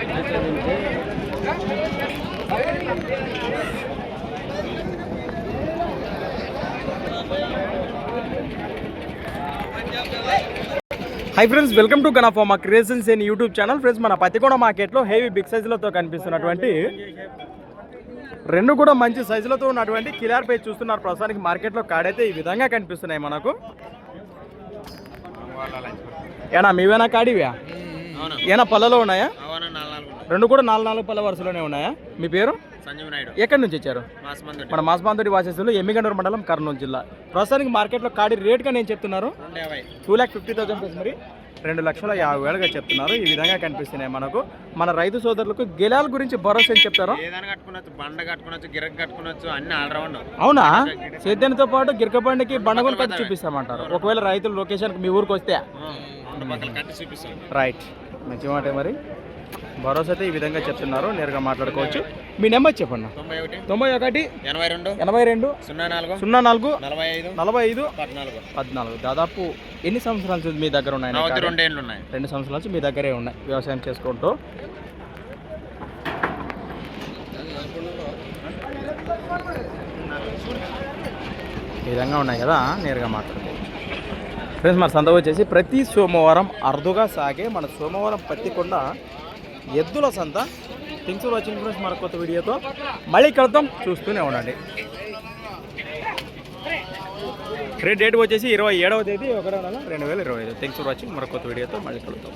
High friends welcome to గణఫోమా creations in YouTube channel friends మన పతికోణ మార్కెట్లో హెవీ బిగ్ సైజులతో కనిపిస్తున్నటువంటి రెండు కూడా మంచి సైజులతో ఉన్నటువంటి కిలార్ పేజ్ చూస్తున్నారు. ప్రస్తుతానికి మార్కెట్లో కాడైతే ఈ విధంగా కనిపిస్తున్నాయి మనకు. ఏనా మీవేనా కాడివా? అవును. ఏనా పళ్ళలో ఉన్నాయా అవును నాలుగు నాలుగు ఉన్నాయి. రెండు కూడా నాలుగు నాలుగు పళ్ళ వరుసలోనే ఉన్నాయా? మీ పేరు? సంజీవ్ నాయుడు. ఎక్కడి నుంచి వచ్చారు? మన మాస్బాంతుడి వాసేసులు ఎమ్మిగండూరు మండలం కర్నూలు జిల్లా. ప్రస్తుతానికి మార్కెట్లో కాడి రేట్గా నేను చెప్తున్నారు? Two lakh fifty thousand plus మరి రెండు లక్షల యాభై వేలుగా చెప్తున్నారు. ఈ విధంగా కనిపిస్తున్నాయి మనకు. మన రైతు సోదరులకు గెలాల గురించి భరోసా ఏం చెప్తారు? కట్టుకోవచ్చు బండ కట్టుకోవచ్చు గిరక కట్టుకోవచ్చు అన్ని ఆల్రౌండ్ అవునా? సేద్యానితో పాటు గిరకబండికి బండగోలు కట్టి చూపిస్తామంటారు. ఒకవేళ రైతులు లొకేషన్కి మీ ఊరికి వస్తే. రైట్ మంచి మాట మరి. భరోసా అయితే ఈ విధంగా చెప్తున్నారు. నేరుగా మాట్లాడుకోవచ్చు. మీ నెంబర్ చెప్పండి తొంభై ఒకటి ఎనభై రెండు ఎనభై రెండు సున్నా నాలుగు సున్నా నాలుగు నలభై ఐదు నలభై ఐదు పద్నాలుగు. పద్నాలుగు. దాదాపు ఎన్ని సంవత్సరాల నుంచి మీ దగ్గర ఉన్నాయి? రెండేళ్ళు ఉన్నాయి. రెండు సంవత్సరాల నుంచి మీ దగ్గరే ఉన్నాయి వ్యవసాయం చేసుకుంటూ. ఈ విధంగా ఉన్నాయి కదా? నేరుగా మాట్లాడుకోవచ్చు. ఫ్రెండ్స్ మన సంత వచ్చేసి ప్రతి సోమవారం అరుదుగా సాగే మన సోమవారం పత్తికొండ ఎద్దుల సంత. థింగ్స్ వాచింగ్ ఫ్రెండ్స్ మరొక కొత్త వీడియోతో మళ్ళీ కలుద్దాం. చూస్తూనే ఉండండి. రేట్ డేట్ వచ్చేసి ఇరవై ఏడవ తేదీ ఒకటో నెల రెండు వేల ఇరవై ఐదు. థ్యాంక్స్ ఫర్ వాచింగ్ మరొక కొత్త వీడియోతో మళ్ళీ కలుద్దాం.